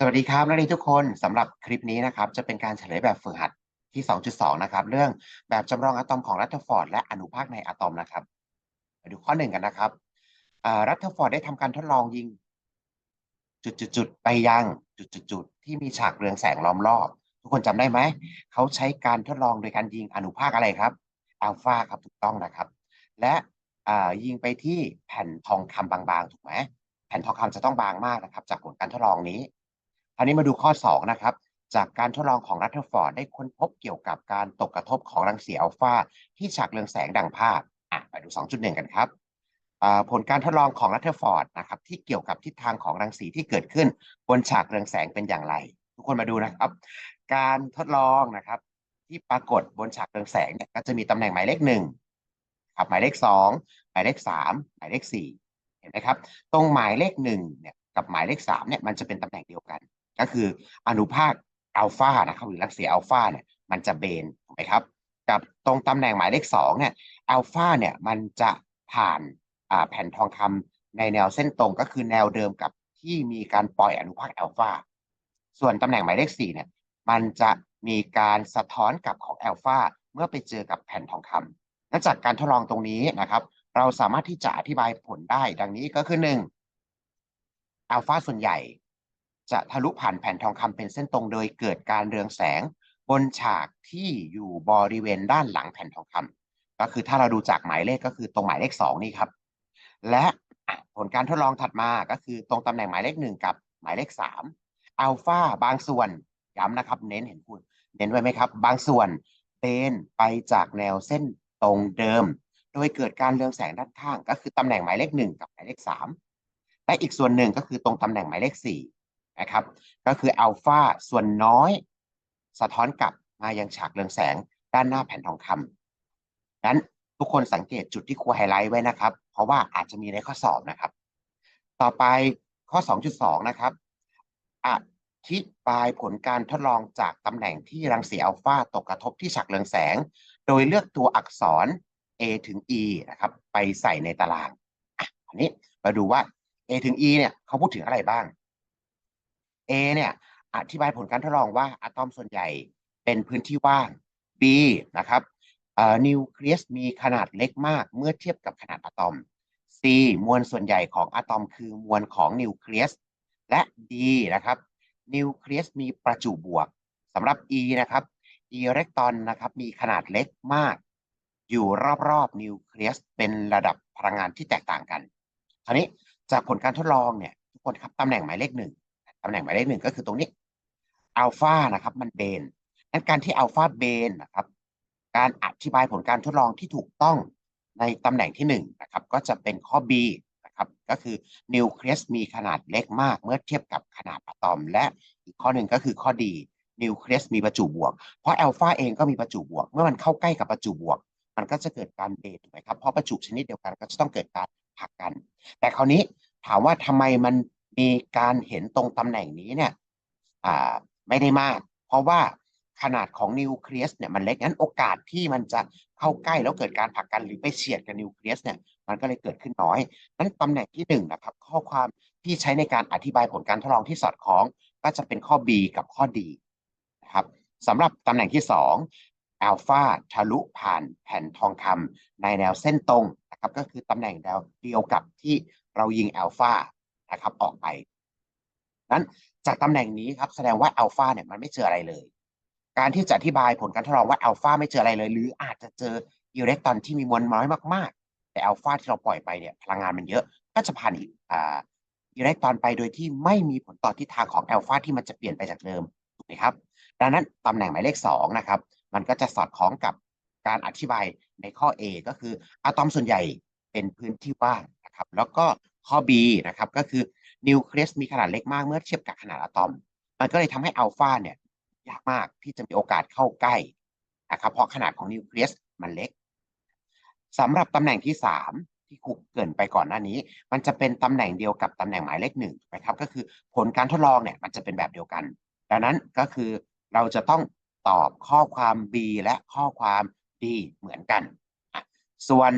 สวัสดีครับนักเรียนทุกคนสำหรับคลิปนี้นะครับ จะเป็นการเฉลยแบบฝึกหัดที่ 2.2 นะครับ เรื่องแบบจำลองอะตอมของรัตเทอร์ฟอร์ดและอนุภาคในอะตอมนะครับมาดูข้อหนึ่งกันนะครับรัตเทอร์ฟอร์ดได้ทำการทดลองยิง จุดๆไปยังจุดๆที่มีฉากเรืองแสงล้อมรอบ ทุกคนจำได้ไหม เขาใช้การทดลองโดยการยิงอนุภาคอะไรครับอัลฟาครับถูกต้องนะครับ และยิงไปที่แผ่นทองคำบางๆ ถูกไหมแผ่นทองคำจะต้องบางมากนะครับ จากผลการทดลองนี้ ราวนี้มาดูข้อ 2 นะครับ จากการทดลองของรัตเทอร์ฟอร์ดได้ค้นพบเกี่ยวกับการตกกระทบของรังสีอัลฟาที่ฉากเรืองแสงดังภาพอะไปดู 2.1 กันครับผลการทดลองของรัตเทอร์ฟอร์ดนะครับที่เกี่ยวกับทิศทางของรังสีที่เกิดขึ้น บนฉากเรืองแสงเป็นอย่างไร ทุกคนมาดูนะครับ การทดลองนะครับที่ปรากฏบนฉากเรืองแสงเนี่ยก็จะมีตำแหน่งหมายเลขหนึ่งครับหมายเลขสองหมายเลขสามหมายเลขสี่เห็นไหมครับ ตรงหมายเลขหนึ่งเนี่ยกับหมายเลขสามเนี่ยมันจะเป็นตำแหน่งเดียวกัน ก็คืออนุภาคอัลฟานะครับหรือรังสีอัลฟาเนี่ยมันจะเบนถูกไหมครับ กับตรงตำแหน่งหมายเลขสองเนี่ยอัลฟาเนี่ยมันจะผ่านแผ่นทองคำในแนวเส้นตรงก็คือแนวเดิมกับที่มีการปล่อยอนุภาคอัลฟาส่วนตำแหน่งหมายเลขสี่เนี่ยมันจะมีการสะท้อนกลับของอัลฟาเมื่อไปเจอกับแผ่นทองคำและจากการทดลองตรงนี้นะครับ เราสามารถที่จะอธิบายผลได้ดังนี้ก็คือหนึ่งอัลฟาส่วนใหญ่ จะทะลุผ่านแผ่นทองคำเป็นเส้นตรงโดยเกิดการเรืองแสง บนฉากที่อยู่บริเวณด้านหลังแผ่นทองคำก็คือถ้าเราดูจากหมายเลขก็คือตรงหมายเลขสองนี่ครับ และผลการทดลองถัดมาก็คือตรงตำแหน่งหมายเลขหนึ่งกับหมายเลขสามอัลฟาบางส่วนย้ำนะครับ เน้นเห็นคุณเน้นไว้ไหมครับ บางส่วนเป็นไปจากแนวเส้นตรงเดิม โดยเกิดการเรืองแสงด้านข้าง ก็คือตำแหน่งหมายเลขหนึ่งกับหมายเลขสามและอีกส่วนหนึ่งก็คือตรงตำแหน่งหมายเลขสี่ นะครับ ก็คืออัลฟาส่วนน้อย สะท้อนกลับมายังฉากเรืองแสงด้านหน้าแผ่นทองคำนั้นทุกคนสังเกตจุดที่ครูไฮไลท์ไว้นะครับ เพราะว่าอาจจะมีในข้อสอบนะครับ ต่อไปข้อ 2.2 นะครับอธิบายผลการทดลองจากตำแหน่งที่รังสีอัลฟาตกกระทบที่ฉากเรืองแสง โดยเลือกตัวอักษร A ถึง E นะครับ ไปใส่ในตาราง อันนี้มาดูว่า A ถึง E เนี่ยเขาพูดถึงอะไรบ้าง A เนี่ยอธิบายผลการทดลองว่าอะตอมส่วนใหญ่เป็นพื้นที่ว่าง B นะครับนิวเคลียสมีขนาดเล็กมากเมื่อเทียบกับขนาดอะตอม C มวลส่วนใหญ่ของอะตอมคือมวลของนิวเคลียสและ D นะครับนิวเคลียสมีประจุบวกสำหรับ E นะครับอิเล็กตรอนนะครับมีขนาดเล็กมาก อยู่รอบๆนิวเคลียสเป็นระดับพลังงานที่แตกต่างกัน คราวนี้จากผลการทดลองเนี่ยทุกคนครับตำแหน่งหมายเลขหนึ่ง ตำแหน่งหมายเลขหนึ่งก็คือตรงนี้อัลฟานะครับ มันเบนนั้นการที่อัลฟาเบนนะครับ การอธิบายผลการทดลองที่ถูกต้องในตำแหน่งที่1นนะครับ ก็จะเป็นข้อ B นะครับก็คือนิวเคลียสมีขนาดเล็กมาก เมื่อเทียบกับขนาดอะตอม และอีกข้อหนึ่งก็คือข้อดีนิวเคลียสมีประจุบวก เพราะอัลฟาเองก็มีประจุบวก เมื่อมันเข้าใกล้กับประจุบวก มันก็จะเกิดการเบนถูกไหมครับเพราะประจุชนิดเดียวกันก็จะต้องเกิดการผลักกัน แต่คราวนี้ถามว่าทำไมมัน มีการเห็นตรงตำแหน่งนี้เนี่ยไม่ได้มาก เพราะว่าขนาดของนิวเคลียสเนี่ยมันเล็กงั้นโอกาสที่มันจะเข้าใกล้แล้วเกิดการผลักกันหรือไปเฉียดกับนิวเคลียสเนี่ยมันก็เลยเกิดขึ้นน้อยนั้นตำแหน่งที่1นนะครับข้อความที่ใช้ในการอธิบายผลการทดลองที่สอดคล้อง ก็จะเป็นข้อ B กับข้อ D นะครับสำหรับตำแหน่งที่2อัลฟาทะลุผ่านแผ่นทองคำในแนวเส้นตรงนะครับก็คือตำแหน่งเดียวกับที่เรายิงอัลฟา นะครับออกไปนั้นจากตำแหน่งนี้ครับแสดงว่าอัลฟาเนี่ยมันไม่เจออะไรเลย การที่จะอธิบายผลการทดลองว่าอัลฟาไม่เจออะไรเลย หรืออาจจะเจออิเล็กตรอนที่มีมวลน้อยมากๆ แต่อัลฟาที่เราปล่อยไปเนี่ยพลังงานมันเยอะ ก็จะผ่านอิเล็กตรอนไปโดยที่ไม่มีผลต่อทิศทางของอัลฟาที่มันจะเปลี่ยนไปจากเดิมถูกไหมครับ ดังนั้นตำแหน่งหมายเลข2นะครับมันก็จะสอดคล้องกับการอธิบายในข้อ A ก็คืออะตอมส่วนใหญ่เป็นพื้นที่ว่างนะครับ แล้วก็ ข้อ B นะครับก็คือนิวเคลียสมีขนาดเล็กมากเมื่อเทียบกับขนาดอะตอม มันก็เลยทำให้อัลฟาเนี่ยยากมากที่จะมีโอกาสเข้าใกล้นะครับเพราะขนาดของนิวเคลียสมันเล็กสำหรับตำแหน่งที่ 3 ที่คุกเกินไปก่อนหน้านี้ มันจะเป็นตำแหน่งเดียวกับตำแหน่งหมายเลขหนึ่งนะครับก็คือผลการทดลองเนี่ยมันจะเป็นแบบเดียวกัน ดังนั้นก็คือเราจะต้องตอบข้อความ B และข้อความ D เหมือนกัน ส่วน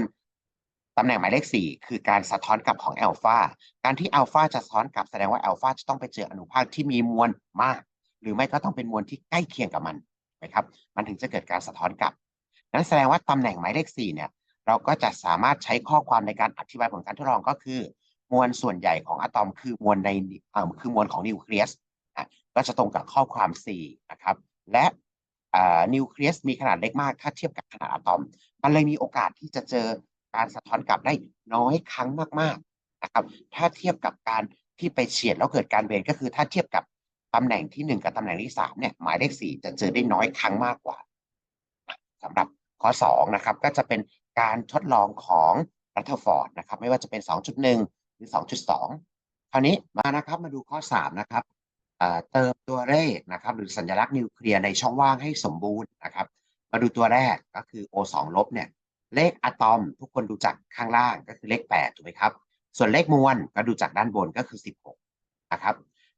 ตำแหน่งหมายเลขสี่คือการสะท้อนกลับของแอลฟาการที่อัลฟาจะสะท้อนกลับแสดงว่าแอลฟาจะต้องไปเจออนุภาคที่มีมวลมาก หรือไม่ก็ต้องเป็นมวลที่ใกล้เคียงกับมันนะครับ มันถึงจะเกิดการสะท้อนกลับ นั้นแสดงว่าตำแหน่งหมายเลขสี่เนี่ย เราก็จะสามารถใช้ข้อความในการอธิบายผลการทดลองก็คือ มวลส่วนใหญ่ของอะตอมคือมวลในเอ่อคือมวลของนิวเคลียสอะก็จะตรงกับข้อความ 4 นะครับ และนิวเคลียสมีขนาดเล็กมากถ้าเทียบกับขนาดอะตอม มันเลยมีโอกาสที่จะเจอ การสะท้อนกลับได้น้อยครั้งมากๆนะครับ ถ้าเทียบกับการที่ไปเฉียดแล้วเกิดการเบนก็คือถ้าเทียบกับตำแหน่งที่ 1 กับตำแหน่งที่3เนี่ยหมายเลข4จะเจอได้น้อยครั้งมากกว่าสำหรับข้อ2นะครับก็จะเป็นการทดลองของรัตเทอร์ฟอร์ดนะครับไม่ว่าจะเป็น 2.1 หรือ 2.2 คราวนี้มานะครับมาดูข้อ 3 นะครับเอ่อเติมตัวเลขนะครับหรือสัญลักษณ์นิวเคลียร์ในช่องว่างให้สมบูรณ์นะครับ มาดูตัวแรกก็คือ O2 ลบเนี่ย เลขอะตอม ทุกคนดูจากข้างล่างก็คือเลข8ถูกไหมครับ ส่วนเลขมวลก็ดูจากด้านบนก็คือ 16นะครับ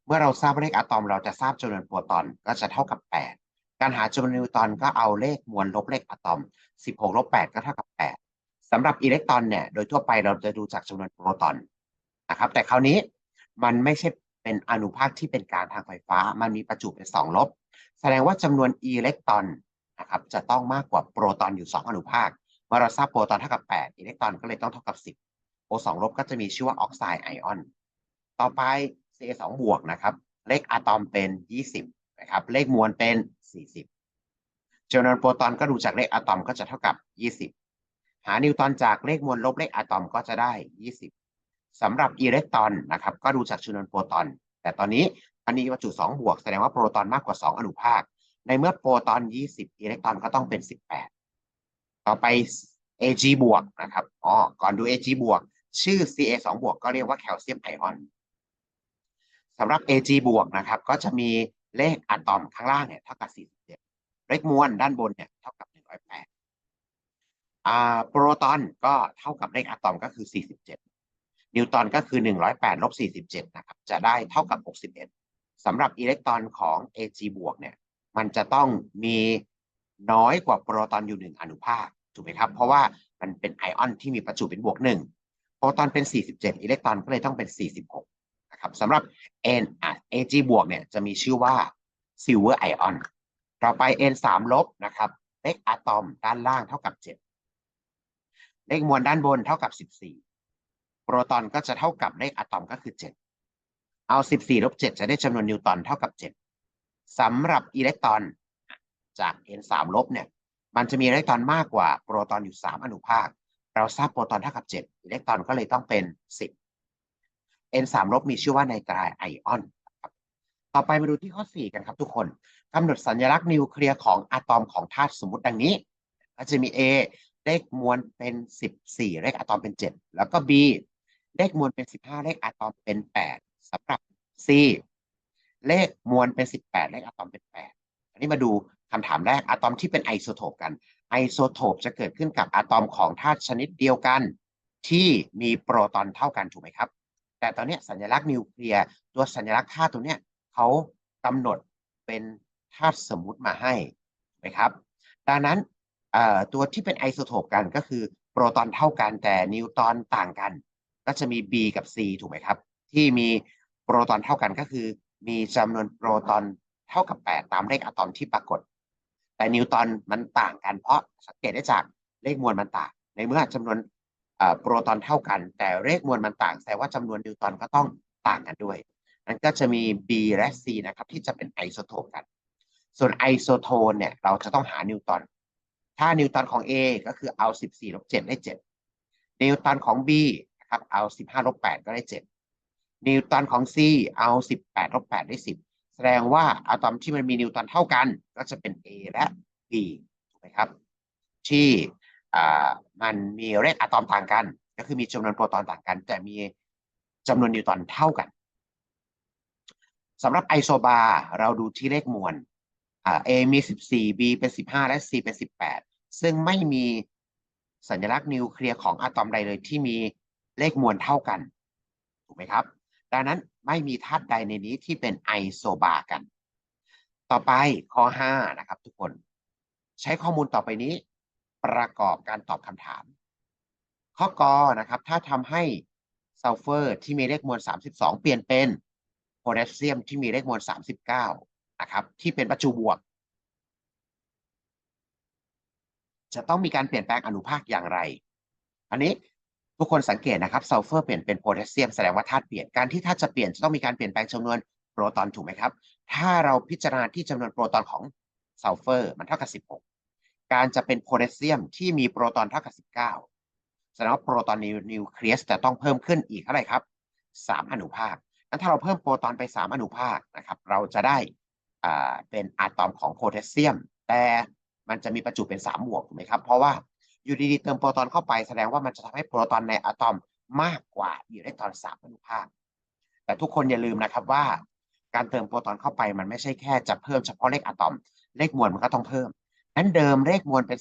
เมื่อเราทราบเลขอะตอม เราจะทราบจำนวนโปรตอนก็จะเท่ากับ 8 การหาจำนวนนิวตรอนก็เอาเลขมวลลบเลขอะตอม 16ลบ8ก็เท่ากับ 8สำหรับอิเล็กตรอนเนี่ยโดยทั่วไปเราจะดูจากจำนวนโปรตอนนะครับ แต่คราวนี้มันไม่ใช่เป็นอนุภาคที่เป็นกลางทางไฟฟ้า มันมีประจุเป็น 2 ลบ แสดงว่าจำนวนอิเล็กตรอนนะครับจะต้องมากกว่าโปรตอนอยู่ 2 อนุภาค เมื่อเราทราบโปรตอนเท่ากับ8อิเล็กตรอนก็เลยต้องเท่ากับ 10 O2 ลบก็จะมีชื่อว่าออกไซด์ไอออน ต่อไป Ca2 บวกนะครับ เลขอะตอมเป็น 20 นะครับ เลขมวลเป็น 40จำนวนโปรตอนก็ดูจากเลขอะตอมก็จะเท่ากับ 20 หานิวตรอนจากเลขมวลลบเลขอะตอมก็จะได้ 20สำหรับอิเล็กตรอนนะครับ ก็ดูจากจำนวนโปรตอน แต่ตอนนี้อันนี้วัตถุ2บวกแสดงว่าโปรตอนมากกว่า 2 อนุภาค ในเมื่อโปรตอน 20 อิเล็กตรอนก็ต้องเป็น 18 ต่อไป Ag บวกนะครับอ๋อก่อนดู Ag บวกชื่อ Ca2 บวกก็เรียกว่าแคลเซียมไอออนสำหรับ Ag บวกนะครับ ก็จะมีเลขอะตอมข้างล่างเนี่ยเท่ากับ 47 เลขมวลด้านบนเนี่ยเท่ากับ 108อ่าโปรตอนก็เท่ากับเลขอะตอมก็คือ 47 นิวตอนก็คือ 108ลบ47 นะครับ จะได้เท่ากับ 61สำหรับอิเล็กตรอนของ Ag บวกเนี่ย มันจะต้องมี น้อยกว่าโปรตอนอยู่หนึ่งอนุภาคถูกไหมครับ เพราะว่ามันเป็นไอออนที่มีประจุเป็นบวกหนึ่งโปรตอนเป็น 47 อิเล็กตรอนก็เลยต้องเป็น 46นะครับสำหรับ N อะ Ag บวกเนี่ยจะมีชื่อว่า silver ion ต่อไป N 3ลบนะครับเลขอะตอมด้านล่างเท่ากับ 7 เลขมวลด้านบนเท่ากับ 14 โปรตอนก็จะเท่ากับเลขอะตอมก็คือ 7 เอา 14ลบ7จะได้จำนวนนิวตรอนเท่ากับ 7สำหรับอิเล็กตรอน จาก N 3ลบเนี่ย มันจะมีอิเล็กตรอนมากกว่าโปรตอนอยู่ 3 อนุภาค เราทราบโปรตอนเท่ากับ 7 อิเล็กตรอนก็เลยต้องเป็น 10 N 3ลบมีชื่อว่าไนไตรไอออน ต่อไปมาดูที่ข้อ 4 กันครับทุกคนกำหนดสัญลักษณ์นิวเคลียร์ของอะตอมของธาตุสมมุติดังนี้ ก็จะมี A เลขมวลเป็น 14 เลขอะตอมเป็น 7 แล้วก็ B เลขมวลเป็น 15 เลขอะตอมเป็น 8สำหรับ C เลขมวลเป็น 18 เลขอะตอมเป็น 8 อันนี้มาดู คำถามแรกอะตอมที่เป็นไอโซโทปกัน ไอโซโทปจะเกิดขึ้นกับอะตอมของธาตุชนิดเดียวกัน ที่มีโปรตอนเท่ากันถูกไหมครับ แต่ตอนนี้สัญลักษณ์นิวเคลียร์ตัวสัญลักษณ์ธาตุตัวเนี้ยเขากำหนดเป็นธาตุสมมุติมาให้ถูกไหมครับ ดังนั้นตัวที่เป็นไอโซโทปกันก็คือโปรตอนเท่ากันแต่นิวตรอนต่างกัน ก็จะมี B กับ C ถูกไหมครับ ที่มีโปรตอนเท่ากันก็คือ มีจำนวนโปรตอนเท่ากับ 8 ตามเลขอะตอมที่ปรากฏ แต่นิวตรอนมันต่างกันเพราะสังเกตได้จากเลขมวลมันต่าง ในเมื่อจำนวนโปรตอนเท่ากัน แต่เลขมวลมันต่างแสดงว่าจำนวนนิวตรอนก็ต้องต่างกันด้วยนั้นก็จะมี B และ C นะครับที่จะเป็นไอโซโทปกัน ส่วนไอโซโทนเนี่ยเราจะต้องหานิวตรอนถ้านิวตรอนของ A ก็คือเอา 14ลบ7ได้ 7 นิวตรอนของ B นะครับเอา 15ลบ8ก็ได้ 7 นิวตรอนของ C เอา 18ลบ8ได้ 10 ดงว่าอะตอมที่มันมีนิวตรอนเท่ากันก็จะเป็น A และ B ถูกไหมครับ ที่อ่ามันมีเลขอะตอมต่างกัน ก็คือมีจำนวนโปรตอนต่างกัน แต่มีจำนวนนิวตรอนเท่ากันสำหรับไอโซบาร์เราดูที่เลขมวลอ่า A มี 14 B เป็น 15 และ C เป็น 18 ซึ่งไม่มีสัญลักษณ์นิวเคลียร์ของอะตอมใดเลยที่มีเลขมวลเท่ากัน ถูกไหมครับ ดังนั้นไม่มีธาตุใดในนี้ที่เป็นไอโซบาร์กัน ต่อไปข้อ5นะครับทุกคน ใช้ข้อมูลต่อไปนี้ ประกอบการตอบคำถาม ข้อกอนะครับ ถ้าทำให้ซัลเฟอร์ที่มีเลขมวล 32 เปลี่ยนเป็นโพแทสเซียมที่มีเลขมวล 39 นะครับ ที่เป็นประจุบวก จะต้องมีการเปลี่ยนแปลงอนุภาคอย่างไร อันนี้ ทุกคนสังเกตนะครับซัลเฟอร์เปลี่ยนเป็นโพแทสเซียมแสดงว่าธาตุเปลี่ยนการที่ธาตุจะเปลี่ยนจะต้องมีการเปลี่ยนแปลงจำนวนโปรตอนถูกไหมครับ ถ้าเราพิจารณาที่จำนวนโปรตอนของซัลเฟอร์ มันเท่ากับ 16 การจะเป็นโพแทสเซียมที่มีโปรตอนเท่ากับ 19แสดงว่าโปรตอนนิวเคลียสจะต้องเพิ่มขึ้นอีกเท่าไหร่ครับ 3 อนุภาคนั้นถ้าเราเพิ่มโปรตอนไป 3 อนุภาคนะครับ เราจะได้อ่าเป็นอะตอมของโพแทสเซียม แต่มันจะมีประจุเป็น 3 บวกถูกไหมครับ เพราะว่า อยู่ดีๆเติมโปรตอนเข้าไปแสดงว่ามันจะทำให้โปรตอนในอะตอมมากกว่าอิเล็กตรอน3อนุภาค แต่ทุกคนอย่าลืมนะครับว่า การเติมโปรตอนเข้าไปมันไม่ใช่แค่จะเพิ่มเฉพาะเลขอะตอม เลขมวลมันก็ต้องเพิ่มนั้นเดิมเลขมวลเป็น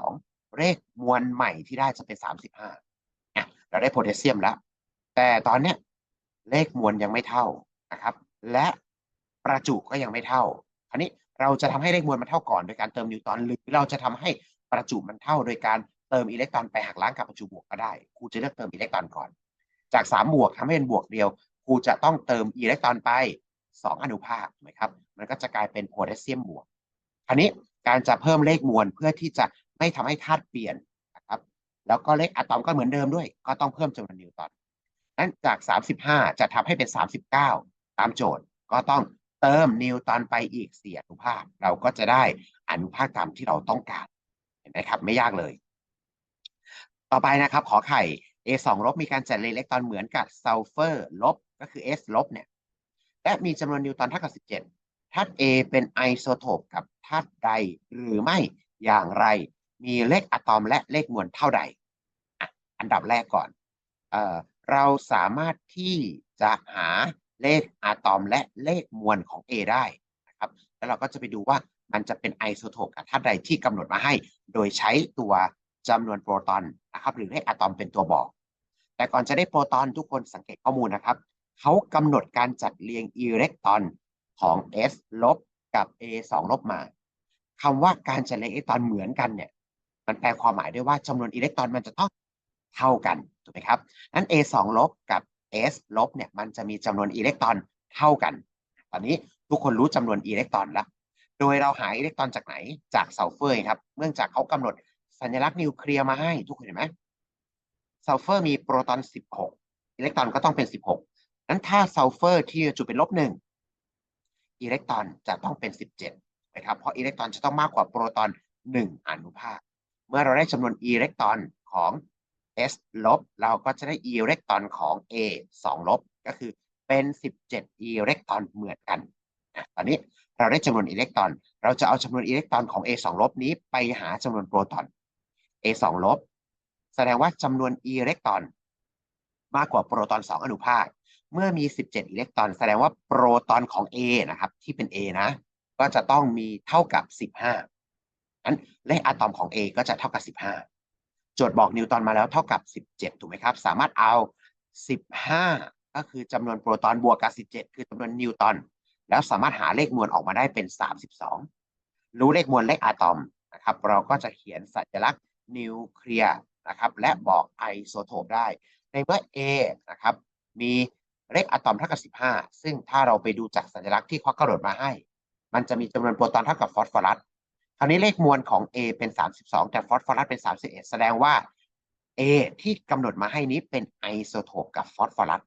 32 เลขมวลใหม่ที่ได้จะเป็น 35อะเราได้โพแทสเซียมแล้ว แต่ตอนเนี้ยเลขมวลยังไม่เท่านะครับ และประจุก็ยังไม่เท่า คราวนี้เราจะทำให้เลขมวลมันเท่าก่อนโดยการเติมนิวตรอนหรือเราจะทำให้ ประจุมันเท่าโดยการเติมอิเล็กตรอนไปหักล้างกับประจุบวกก็ได้ครูจะเลือกเติมอิเล็กตรอนก่อน จาก3บวกทำให้เป็นบวกเดียวครูจะต้องเติมอิเล็กตรอนไป 2 อนุภาคถูกไหมครับมันก็จะกลายเป็นโพแทสเซียมบวกคราวนี้การจะเพิ่มเลขมวลเพื่อที่จะไม่ทำให้ธาตุเปลี่ยนนะครับแล้วก็เลขอะตอมก็เหมือนเดิมด้วย ก็ต้องเพิ่มจำนวนนิวตรอนนั้นจาก 35 จะทำให้เป็น 39 ตามโจทย์ก็ต้องเติมนิวตรอนไปอีก4อนุภาค เราก็จะได้อนุภาคตามที่เราต้องการ นไหมครับ ไม่ยากเลย ต่อไปนะครับ ขอไข่ A 2 ลบมีการจัดเรียงอิเล็กตรอนเหมือนกับซัลเฟอร์ลบก็คือ S ลบเนี่ย และมีจำนวนนิวตรอนเท่ากับ 17ธาตุ A เป็นไอโซโทปกับธาตุใดหรือไม่อย่างไร มีเลขอะตอมและเลขมวลเท่าใดอะอันดับแรกก่อนเออเราสามารถที่จะหาเลขอะตอมและเลขมวลของ A ได้นะครับ แล้วเราก็จะไปดูว่ามันจะเป็นไอโซโทปกับธาตุใดที่กำหนดมาให้ โดยใช้ตัวจำนวนโปรตอนนะครับหรือเลขอะตอมเป็นตัวบอก แต่ก่อนจะได้โปรตอนทุกคนสังเกตข้อมูลนะครับเขากำหนดการจัดเรียงอิเล็กตรอนของ S ลบกับ A 2ลบมาคำว่าการจัดเรียงอิเล็กตรอนเหมือนกันเนี่ยมันแปลความหมายได้ว่าจำนวนอิเล็กตรอนมันจะต้องเท่ากันถูกไหมครับนั้น A 2ลบกับ S ลบเนี่ยมันจะมีจำนวนอิเล็กตรอนเท่ากัน ตอนนี้ทุกคนรู้จำนวนอิเล็กตรอนแล้ว โดยเราหาอิเล็กตรอนจากไหนจากซัลเฟอร์ครับ เนื่องจากเขากำหนดสัญลักษณ์นิวเคลียร์มาให้ทุกคนเห็นไหมซัลเฟอร์มีโปรตอน 16 อิเล็กตรอนก็ต้องเป็น 16นั้นถ้าซัลเฟอร์ที่จุดเป็นลบหนึ่งอิเล็กตรอนจะต้องเป็น 17นะครับ เพราะอิเล็กตรอนจะต้องมากกว่าโปรตอน 1 อนุภาค เมื่อเราได้จำนวนอิเล็กตรอนของ S ลบ เราก็จะได้อิเล็กตรอนของ A 2 ลบ ก็คือเป็น 17อิเล็กตรอนเหมือนกัน ตอนนี้ เราได้จำนวนอิเล็กตรอน เราจะเอาจำนวนอิเล็กตรอนของ A 2 ลบนี้ไปหาจำนวนโปรตอน A 2 ลบ แสดงว่าจำนวนอิเล็กตรอนมากกว่าโปรตอน 2 อนุภาค เมื่อมี 17 อิเล็กตรอน แสดงว่าโปรตอนของ A นะครับที่เป็น A นะ ก็จะต้องมีเท่ากับ 15นั้นเลขอะตอมของ A ก็จะเท่ากับ 15 โจทย์บอกนิวตอนมาแล้วเท่ากับ 17 ถูกไหมครับ สามารถเอา 15 ก็คือจำนวนโปรตอนบวกกับ 17 คือจำนวนนิวตอน แล้วสามารถหาเลขมวลออกมาได้เป็น 32 รู้เลขมวลเลขอะตอมนะครับ เราก็จะเขียนสัญลักษณ์นิวเคลียร์นะครับและบอกไอโซโทปได้ ในเมื่อ A นะครับมีเลขอะตอมเท่ากับ 15 ซึ่งถ้าเราไปดูจากสัญลักษณ์ที่เขากำหนดมาให้ มันจะมีจำนวนโปรตอนเท่ากับฟอสฟอรัสคราวนี้เลขมวลของ A เป็น 32 แต่ฟอสฟอรัสเป็น 31 แสดงว่า A ที่กำหนดมาให้นี้เป็นไอโซโทปกับฟอสฟอรัส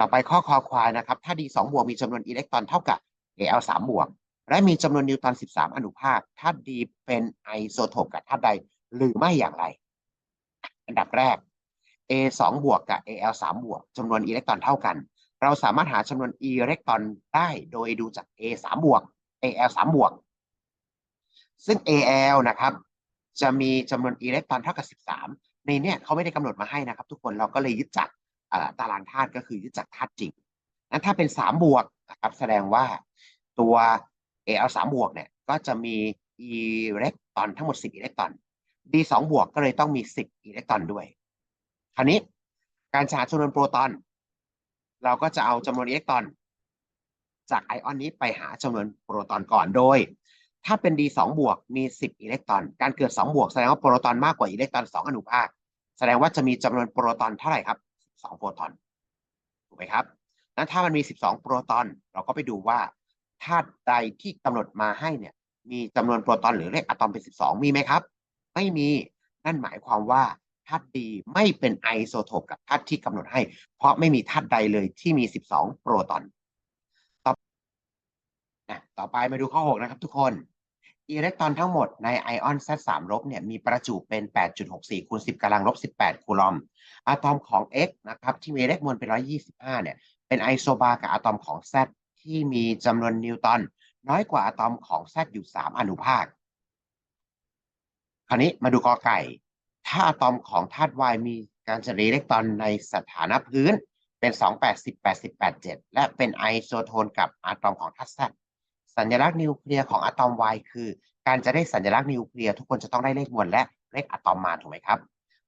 ต่อไปข้อคอควายนะครับ ถ้า D 2บวกมีจำนวนอิเล็กตรอนเท่ากับ Al 3บวก และมีจำนวนนิวตรอน 13 อนุภาค ถ้า D เป็นไอโซโทปกับธาตุใดหรือไม่อย่างไร อันดับแรก A 2บวกกับ Al 3บวกจำนวนอิเล็กตรอนเท่ากัน เราสามารถหาจำนวนอิเล็กตรอนได้โดยดูจาก A 3บวก Al 3บวก ซึ่ง Al นะครับจะมีจำนวนอิเล็กตรอนเท่ากับ 13 ในเนี้ยเขาไม่ได้กำหนดมาให้นะครับ ทุกคนเราก็เลยยึดจาก ตารางธาตุก็คือยึดจากธาตุจริงนั้นถ้าเป็น3บวกนะครับแสดงว่าตัว Al 3บวกเนี่ยก็จะมีอิเล็กตรอนทั้งหมด 10อิเล็กตรอน D 2บวกก็เลยต้องมี 10อิเล็กตรอนด้วย คราวนี้การหาจำนวนโปรตอน เราก็จะเอาจำนวนอิเล็กตรอน จากไอออนนี้ไปหาจำนวนโปรตอนก่อนโดย ถ้าเป็น D 2บวกมี 10อิเล็กตรอน การเกิด 2 บวกแสดงว่าโปรตอนมากกว่าอิเล็กตรอน 2 อนุภาค แสดงว่าจะมีจำนวนโปรตอนเท่าไหร่ครับ 12โปรตอนถูกไหมครับนั้นถ้ามันมี 12 โปรตอน เราก็ไปดูว่าธาตุใดที่กำหนดมาให้เนี่ย มีจำนวนโปรตอนหรือเลขอะตอมเป็น 12 มีไหมครับ ไม่มีนั่นหมายความว่าธาตุดีไม่เป็นไอโซโทปกับธาตุที่กำหนดให้ เพราะไม่มีธาตุใดเลยที่มี 12 โปรตอน ต่อนะต่อไปมาดูข้อ 6 นะครับทุกคน อิเล็กตรอนทั้งหมดในไอออน Z3 ลบเนี่ยมีประจุเป็น 8.64คูณ10กำลังลบ18 คูลอม อะตอมของ X นะครับที่มีเลขมวลเป็น 125 เนี่ยเป็นไอโซบาร์กับอะตอมของ Z ที่มีจำนวนนิวตรอนน้อยกว่าอะตอมของ Z อยู่ 3 อนุภาค คราวนี้มาดูกอไก่ ถ้าอะตอมของธาตุ Y มีการจัดอิเล็กตรอนในสถานะพื้นเป็น 280 80 87 และเป็นไอโซโทนกับอะตอมของธาตุ Z สัญลักษณ์นิวเคลียร์ของอะตอม Y คือ การจะได้สัญลักษณ์นิวเคลียร์ทุกคนจะต้องได้เลขมวลและเลขอะตอมมาถูกไหมครับ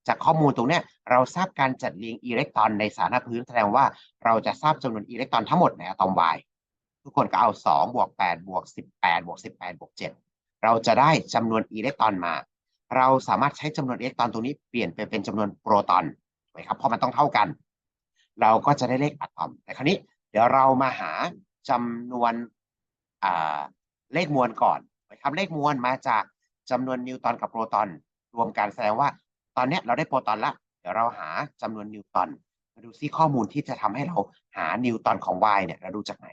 จากข้อมูลตรงเนี้ยเราทราบการจัดเรียงอิเล็กตรอนในสานะพื้นแสดงว่าเราจะทราบจำนวนอิเล็กตรอนทั้งหมดในอะตอม Y ทุกคนก็เอา2บวก8บวก18บวก18บวก7เราจะได้จำนวนอิเล็กตรอนมา เราสามารถใช้จำนวนอิเล็กตรอนตรงนี้เปลี่ยนไปเป็นจำนวนโปรตอนถูกไหมครับเพราะมันต้องเท่ากัน เราก็จะได้เลขอะตอม แต่คราวนี้เดี๋ยวเรามาหาจำนวน เลขมวลก่อนครับเลขมวลมาจากจำนวนนิวตรอนกับโปรตอน รวมกันแสดงว่า ตอนนี้เราได้โปรตอนละ เดี๋ยวเราหาจำนวนนิวตรอน มาดูซิข้อมูลที่จะทำให้เราหานิวตรอนของ y เนี่ยเราดูจากไหน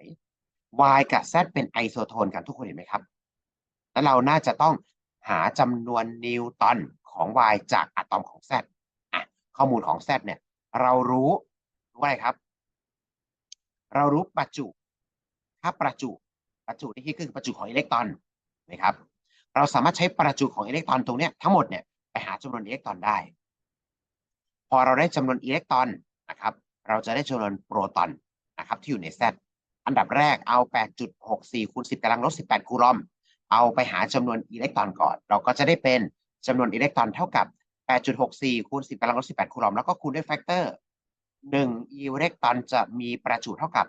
y กับ z เป็นไอโซโทนกันทุกคนเห็นไหมครับ แล้วเราน่าจะต้องหาจำนวนนิวตรอนของ y จากอะตอมของ z อะข้อมูลของ z เนี่ย เรารู้รู้อะไรครับ เรารู้ประจุ ถ้าประจุ ประจุนี่คือประจุของอิเล็กตรอนนะครับ เราสามารถใช้ประจุของอิเล็กตรอนตรงนี้ทั้งหมดเนี่ยไปหาจำนวนอิเล็กตรอนได้ พอเราได้จำนวนอิเล็กตรอนนะครับ เราจะได้จำนวนโปรตอนนะครับที่อยู่ใน Z อันดับแรกเอา 8.64คูณ10กำลังลบ18คูลอม เอาไปหาจำนวนอิเล็กตรอนก่อน เราก็จะได้เป็นจำนวนอิเล็กตรอนเท่ากับ 8.64คูณ10กำลังลบ18คูลอมแล้วก็คูณด้วยแฟกเตอร์1อิเล็กตรอนจะมีประจุเท่ากับ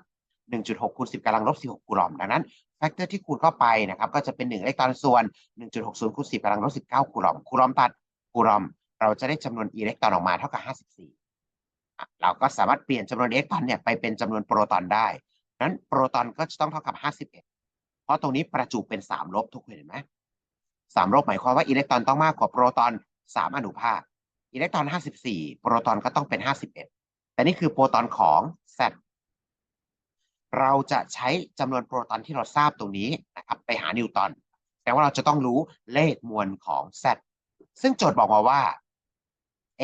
1.6คูณ10กำลังลบ16คูลอมดังนั้นแฟกเตอร์ที่คูณเข้าไปนะครับก็จะเป็น1อิเล็กตรอนส่วน 1.60คูณ10กำลังลบ19คูลอมคูลอมตัดคูลอม เราจะได้จำนวนอิเล็กตรอนออกมาเท่ากับ 54 เราก็สามารถเปลี่ยนจำนวนอิเล็กตรอนเนี่ยไปเป็นจำนวนโปรตอนได้นั้นโปรตอนก็จะต้องเท่ากับ 51 เพราะตรงนี้ประจุเป็น 3 ลบทุกคนเห็นไหม3ลบหมายความว่าอิเล็กตรอนต้องมากกว่าโปรตอน 3 อนุภาค อิเล็กตรอน 54 โปรตอนก็ต้องเป็น 51 แต่นี่คือโปรตอนของ Z เราจะใช้จำนวนโปรตอนที่เราทราบตรงนี้นะครับไปหานิวตอนแต่ว่าเราจะต้องรู้เลขมวลของ Z ซึ่งโจทย์บอกมาว่า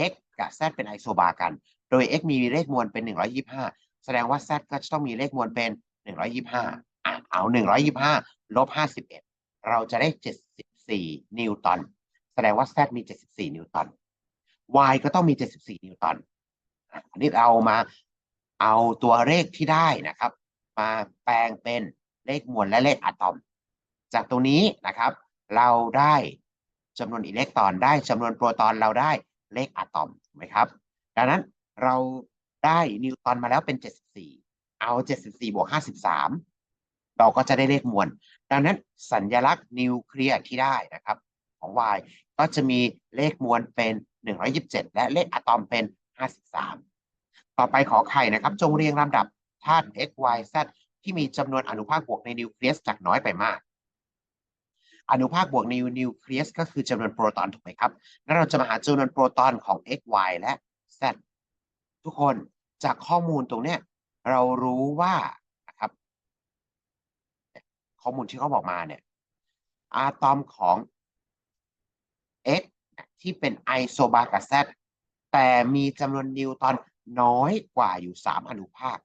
x กับ z เป็นไอโซบาร์กัน โดย x มีเลขมวลเป็น 125 แสดงว่า z ก็จะต้องมีเลขมวลเป็น 125อะเอา 125ลบ51 เราจะได้ 74 นิวตัน แสดงว่า z มี 74 นิวตัน y ก็ต้องมี 74 นิวตันอันนี้เอามาเอาตัวเลขที่ได้นะครับ มาแปลงเป็นเลขมวลและเลขอะตอม จากตรงนี้นะครับ เราได้จำนวนอิเล็กตรอนได้จำนวนโปรตอนเราได้เลขอะตอมถูกไหมครับ ดังนั้นเราได้นิวตอนมาแล้วเป็น 74 เอา 74 บวก 53 เราก็จะได้เลขมวล ดังนั้นสัญลักษณ์นิวเคลียร์ที่ได้นะครับ ของ y ก็จะมีเลขมวลเป็น 127 และเลขอะตอมเป็น 53 ต่อไปขอไข่นะครับ จงเรียงลำดับ ธาตุ x y z ที่มีจำนวนอนุภาคบวกในนิวเคลียสจากน้อยไปมาก อนุภาคบวกในนิวเคลียสก็คือจำนวนโปรตอนถูกไหมครับแล้วเราจะมาหาจำนวนโปรตอนของ x y และ z ทุกคนจากข้อมูลตรงเนี้ยเรารู้ว่านะครับ ข้อมูลที่เขาบอกมาเนี่ยอะตอมของ x ที่เป็นไอโซบาร์กับ z แต่มีจำนวนนิวตอนน้อยกว่าอยู่ 3 อนุภาค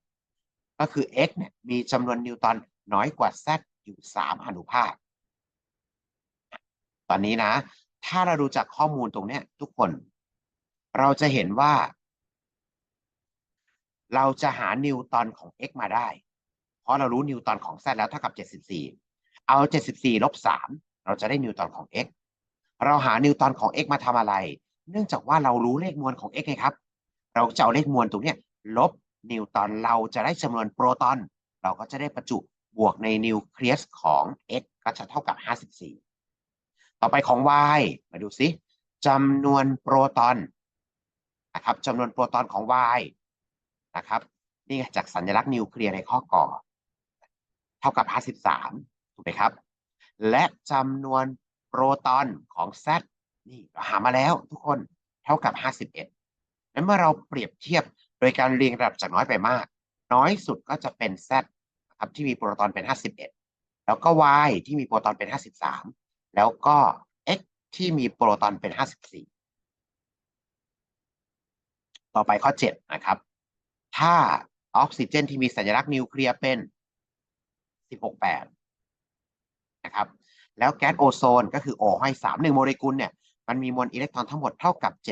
ก็คือ x เนี่ยมีจำนวนนิวตอนน้อยกว่า z อยู่ 3 อนุภาค ตอนนี้นะ ถ้าเราดูจากข้อมูลตรงเนี้ยทุกคน เราจะเห็นว่า เราจะหานิวตันของ x มาได้ เพราะเรารู้นิวตันของ z แล้วเท่ากับ 74 เอา 74ลบ3เราจะได้นิวตันของ x เราหานิวตันของ x มาทำอะไร เนื่องจากว่าเรารู้เลขมวลของ x ไงครับ เราจะเอาเลขมวลตรงเนี้ยลบ นิวตันเราจะได้จำนวนโปรตอน เราก็จะได้ประจุบวกในนิวเคลียสของ x ก็จะเท่ากับ 54 ต่อไปของ y มาดูซิจำนวนโปรตอนนะครับจำนวนโปรตอนของ Y นะครับ นี่จากสัญลักษณ์นิวเคลียร์ในข้อก่อ เท่ากับ 53 ถูกไหมครับ และจำนวนโปรตอนของ Z นี่เราหามาแล้วทุกคนเท่ากับ 51 นั้นเมื่อเราเปรียบเทียบ โดยการเรียงระดับจากน้อยไปมาก น้อยสุดก็จะเป็น Z นะครับที่มีโปรตอนเป็น 51 แล้วก็ Y ที่มีโปรตอนเป็น 53 แล้วก็ X ที่มีโปรตอนเป็น 54 ต่อไปข้อ 7 นะครับ ถ้าออกซิเจนที่มีสัญลักษณ์นิวเคลียร์เป็น 16 8 นะครับ แล้วแก๊สโอโซนก็คือ O ให้3 1โมเลกุลเนี่ย มันมีมวลอิเล็กตรอนทั้งหมดเท่ากับ 7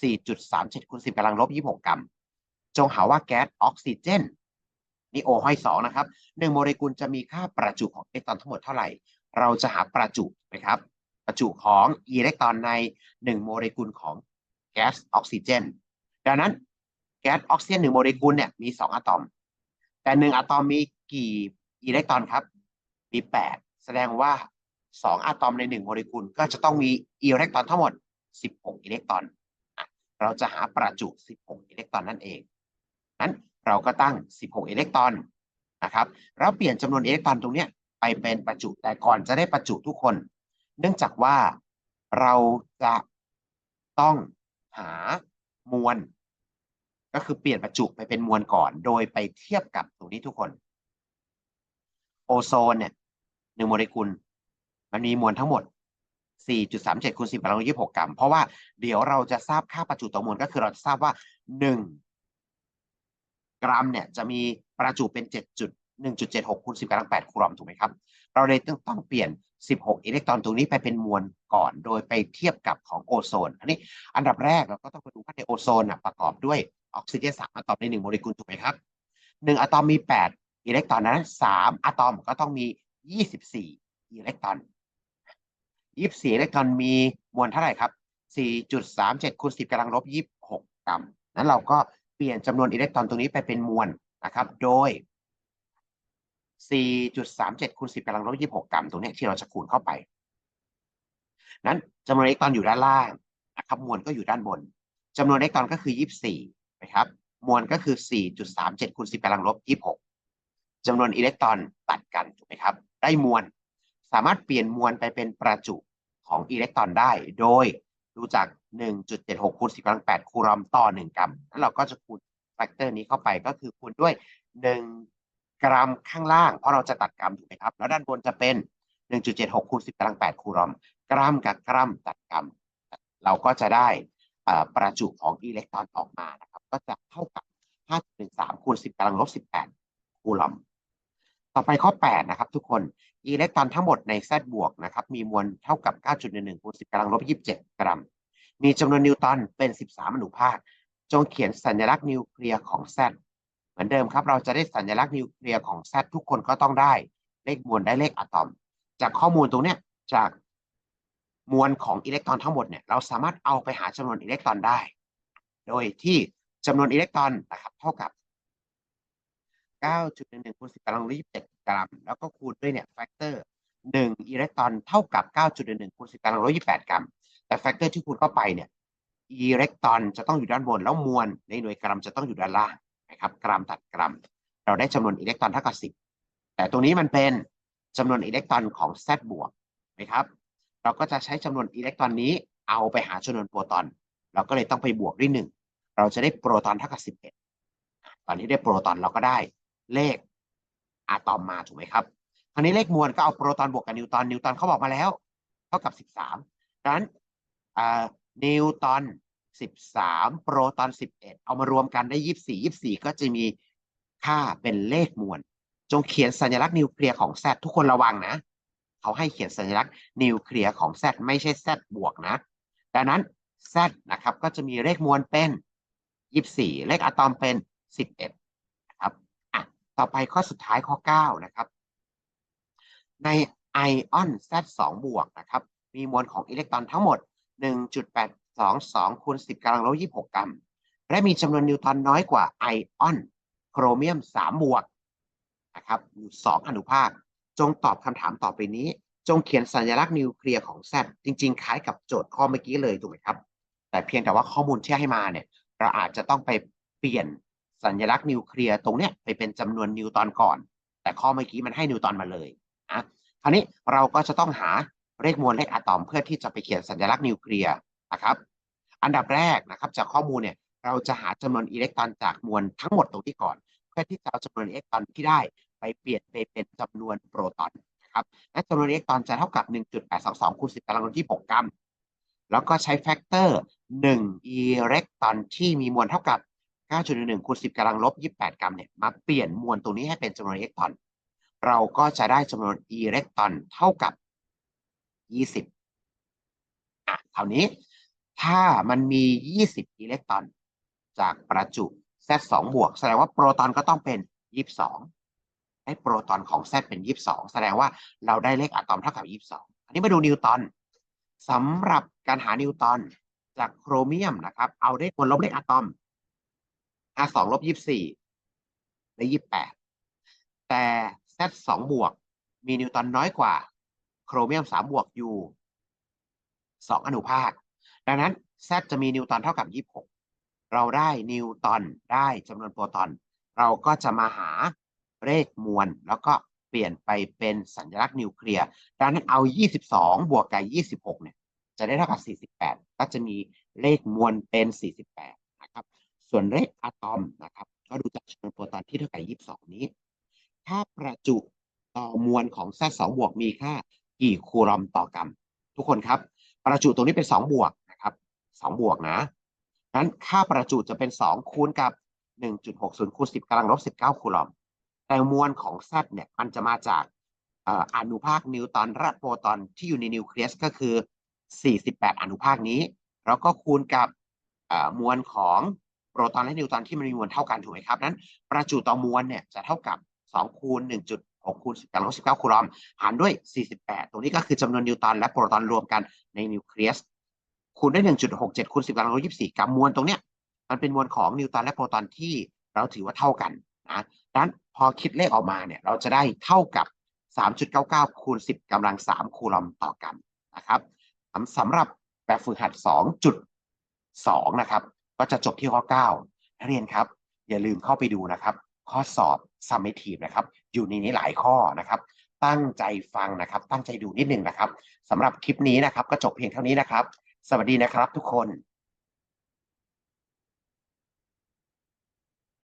4.37คูณ10กำลังลบ26 กรัม จงหาว่าแก๊สออกซิเจนนี่ O ให้2นะครับ1โมเลกุลจะมีค่าประจุของอิเล็กตรอนทั้งหมดเท่าไหร่ เราจะหาประจุนะครับ ประจุของอิเล็กตรอนใน 1 โมเลกุลของแก๊สออกซิเจน ดังนั้นแก๊สออกซิเจนหนึ่งโมเลกุลเนี่ยมี 2 อะตอม แต่หนึ่งอะตอมมีกี่อิเล็กตรอนครับ มี 8 แสดงว่า 2 อะตอมใน 1 โมเลกุลก็จะต้องมีอิเล็กตรอนทั้งหมด 16 อิเล็กตรอน เราจะหาประจุ 16 อิเล็กตรอนนั่นเอง นั้นเราก็ตั้ง 16 อิเล็กตรอนนะครับเราเปลี่ยนจำนวนอิเล็กตรอนตรงนี้ไปเป็นประจุแต่ก่อนจะได้ประจุทุกคน เนื่องจากว่าเราจะต้องหามวล ก็คือเปลี่ยนประจุไปเป็นมวลก่อน โดยไปเทียบกับตรงนี้ทุกคน โอโซนเนี่ยหนึ่งโมเลกุล มันมีมวลทั้งหมด 4.37คูณ10กำลังลบ26 กรัม เพราะว่าเดี๋ยวเราจะทราบค่าประจุต่อมวลก็คือเราจะทราบว่า 1 กรัมเนี่ยจะมีประจุเป็น 7.1.76คูณ10กำลัง8คูลอมถูกไหมครับ เราเลยต้องต้องเปลี่ยน 16 อิเล็กตรอนตรงนี้ไปเป็นมวลก่อน โดยไปเทียบกับของโอโซน อันนี้อันดับแรกเราก็ต้องไปดูว่าในโอโซนนะประกอบด้วยออกซิเจน3อะตอมใน1โมเลกุลถูกไหมครับ1อะตอมมี 8 อิเล็กตรอนนั้น3อะตอมก็ต้องมี 24 อิเล็กตรอน 24 อิเล็กตรอนมีมวลเท่าไหร่ครับ4.37คูณ10กำลังลบ26 กรัมนั้นเราก็ ปลี่ยนจำนวนอิเล็กตรอนตรงนี้ไปเป็นมวลนะครับ โดย 4.37คูณ10กำลังลบ26 กรัมตรงนี้ที่เราจะคูณเข้าไป นั้นจำนวนอิเล็กตรอนอยู่ด้านล่างนะครับ มวลก็อยู่ด้านบนจำนวนอิเล็กตรอนก็คือ 24 นะครับ มวลก็คือ 4.37คูณ10กำลังลบ26จำนวนอิเล็กตรอนตัดกันถูกไหมครับ ได้มวล สามารถเปลี่ยนมวลไปเป็นประจุของอิเล็กตรอนได้ โดยดูจาก 1.76คูณ10กำลัง8คูลอมต่อ 1 กรัม แล้วเราก็จะคูณแฟกเตอร์นี้เข้าไปก็คือคูณด้วย 1 กรัมข้างล่าง เพราะเราจะตัดกรัมถูกไหมครับ แล้วด้านบนจะเป็น 1.76คูณ10กำลัง8คูลอม กรัมกับกรัมตัดกรัม เราก็จะได้ประจุของอิเล็กตรอนออกมานะครับ ก็จะเท่ากับ 5.13คูณ10กำลังลบ18คูลอม ต่อไปข้อ 8 นะครับ ทุกคนอิเล็กตรอนทั้งหมดใน Z บวกนะครับ มีมวลเท่ากับ 9.11คูณ10กำลังลบ27 กรัม มีจำนวนนิวตันเป็น 13 อนุภาค จงเขียนสัญลักษณ์นิวเคลียร์ของ Z เหมือนเดิมครับ เราจะได้สัญลักษณ์นิวเคลียร์ของ Z ทุกคนก็ต้องได้ เลขมวลได้เลขอะตอม จากข้อมูลตรงเนี้ยจากมวลของอิเล็กตรอนทั้งหมดเนี่ยเราสามารถเอาไปหาจำนวนอิเล็กตรอนได้ โดยที่จำนวนอิเล็กตรอนนะครับเท่ากับ 9.11คูณ10กำลังลบ27กรัม แล้วก็คูณด้วยเนี่ยแฟกเตอร์1อิเล็กตรอนเท่ากับ 9.11คูณ10กำลังลบ28กรัม แต่แฟกเตอร์ที่คูณเข้าไปเนี่ยอิเล็กตรอนจะต้องอยู่ด้านบน แล้วมวลในหน่วยกรัมจะต้องอยู่ด้านล่างนะครับกรัมตัดกรัม เราได้จำนวนอิเล็กตรอนเท่ากับ10แต่ตรงนี้มันเป็นจำนวนอิเล็กตรอนของ Z บวกนะครับ เราก็จะใช้จำนวนอิเล็กตรอนนี้เอาไปหาจำนวนโปรตอน เราก็เลยต้องไปบวกด้วยหนึ่งเราจะได้โปรตอนเท่ากับสิบเอ็ดตอนนี้ได้โปรตอนเราก็ได้เลขอะตอมมาถูกไหมครับคราวนี้เลขมวลก็เอาโปรตอนบวกกับนิวตอนนิวตอนเขาบอกมาแล้ว เท่ากับสิบสามดังนั้น นิวตอนสิบสามโปรตอนสิบเอ็ดเอามารวมกันได้ยี่สิบสี่ยี่สิบสี่ก็จะมีค่าเป็นเลขมวล จงเขียนสัญลักษณ์นิวเคลียร์ของแซทุกคนระวังนะ เขาให้เขียนสัญลักษณ์นิวเคลียร์ของ Z ไม่ใช่ Z บวกนะ ดังนั้น Z นะครับก็จะมีเลขมวลเป็น24เลขอะตอมเป็น11นะครับอะต่อไปข้อสุดท้ายข้อ9นะครับ ในไอออน Z2 บวกนะครับ มีมวลของอิเล็กตรอนทั้งหมด 1.822คูณ10กำลังลบ26 กรัม และมีจำนวนนิวตรอนน้อยกว่าไอออนโครเมียม 3 บวกนะครับอยู่2อนุภาค จงตอบคำถามต่อไปนี้ จงเขียนสัญลักษณ์นิวเคลียร์ของ Z จริง ๆ คล้ายกับโจทย์ข้อเมื่อกี้เลยถูกไหมครับ แต่เพียงแต่ว่าข้อมูลที่ให้มาเนี่ย เราอาจจะต้องไปเปลี่ยนสัญลักษณ์นิวเคลียร์ตรงเนี้ยไปเป็นจำนวนนิวตอนก่อน แต่ข้อเมื่อกี้มันให้นิวตอนมาเลยนะคราวนี้เราก็จะต้องหา เลขมวลเลขอะตอมเพื่อที่จะไปเขียนสัญลักษณ์นิวเคลียร์นะครับ อันดับแรกนะครับจากข้อมูลเนี่ยเราจะหาจำนวนอิเล็กตรอนจากมวลทั้งหมดตรงที่ก่อน เพื่อที่จะเอาจำนวนอิเล็กตรอนที่ได้ไปเปลี่ยนไปเป็นจำนวนโปรตอนนะครับและจำนวนอิเล็กตรอนจะเท่ากับ 1.822คูณ10กำลังลบที่ 6 กรัม แล้วก็ใช้แฟกเตอร์ 1 อิเล็กตรอนที่มีมวลเท่ากับ 9.11คูณ10กำลังลบ 28 กรัมเนี่ยมาเปลี่ยนมวลตรงนี้ให้เป็นจำนวนอิเล็กตรอน เราก็จะได้จำนวนอิเล็กตรอนเท่ากับ 20อะคราวนี้ ถ้ามันมี20อิเล็กตรอน จากประจุ Z2 บวก แสดงว่าโปรตอนก็ต้องเป็น22ให้โปรตอนของ Z เป็น22แสดงว่าเราได้เลขอะตอมเท่ากับ22อันนี้มาดูนิวตันสำหรับการหานิวตันจากโครเมียมนะครับ เอาเลขมวลลบเลขอะตอม R2 ลบ24ได้28แต่ Z2 บวกมีนิวตันน้อยกว่า โครเมียม3บวกอยู่2อนุภาค ดังนั้น Z จะมีนิวตันเท่ากับ26เราได้นิวตันได้จำนวนโปรตอน เราก็จะมาหาเลขมวล แล้วก็เปลี่ยนไปเป็นสัญลักษณ์นิวเคลียร์ดังนั้นเอา 22 บวกกับ26 เนี่ย จะได้เท่ากับ 48 ก็จะมีเลขมวลเป็น 48 นะครับ ส่วนเลขอะตอมนะครับ ก็ดูจากจำนวนโปรตอนที่เท่ากับ 22 นี้ ถ้าประจุต่อมวลของ Z2 บวกมีค่า กี่คูลอมต่อกรัม ทุกคนครับ ประจุตรงนี้เป็น 2 บวกนะครับ2บวกนะนั้นค่าประจุจะเป็น 2 คูณกับ 1.60คูณ10กำลังลบ19คูลอม แต่มวลของ Z เนี่ยมันจะมาจากอนุภาคนิวตอนและโปรตอนที่อยู่ในนิวเคลียสก็คือ 48 อนุภาคนี้ แล้วก็คูณกับมวลของโปรตอนและนิวตอนที่มันมีมวลเท่ากันถูกไหมครับนั้น ประจุต่อมวลเนี่ยจะเท่ากับ 2 คูณ 6คูณ10กับลบ19คูลอมหารด้วย 48 ตรงนี้ก็คือจำนวนนิวตอนและโปรตอนรวมกันในนิวเคลียสคูณด้วย1.67คูณ10กำลังลบ24กรัมมวลตรงเนี้ยมันเป็นมวลของนิวตอนและโปรตอนที่เราถือว่าเท่ากันนะดังนั้นพอคิดเลขออกมาเนี่ยเราจะได้เท่ากับ 3.99คูณ10กำลัง 3 คูลอมต่อกรัมนะครับสำสำหรับแบบฝึกหัด 2.2 นะครับ ก็จะจบที่ข้อ9นักเรียนครับ อย่าลืมเข้าไปดูนะครับ ข้อสอบ summative นะครับ อยู่ในนี้หลายข้อนะครับ ตั้งใจฟังนะครับ ตั้งใจดูนิดนึงนะครับสำหรับคลิปนี้นะครับ ก็จบเพียงเท่านี้นะครับ สวัสดีนะครับทุกคน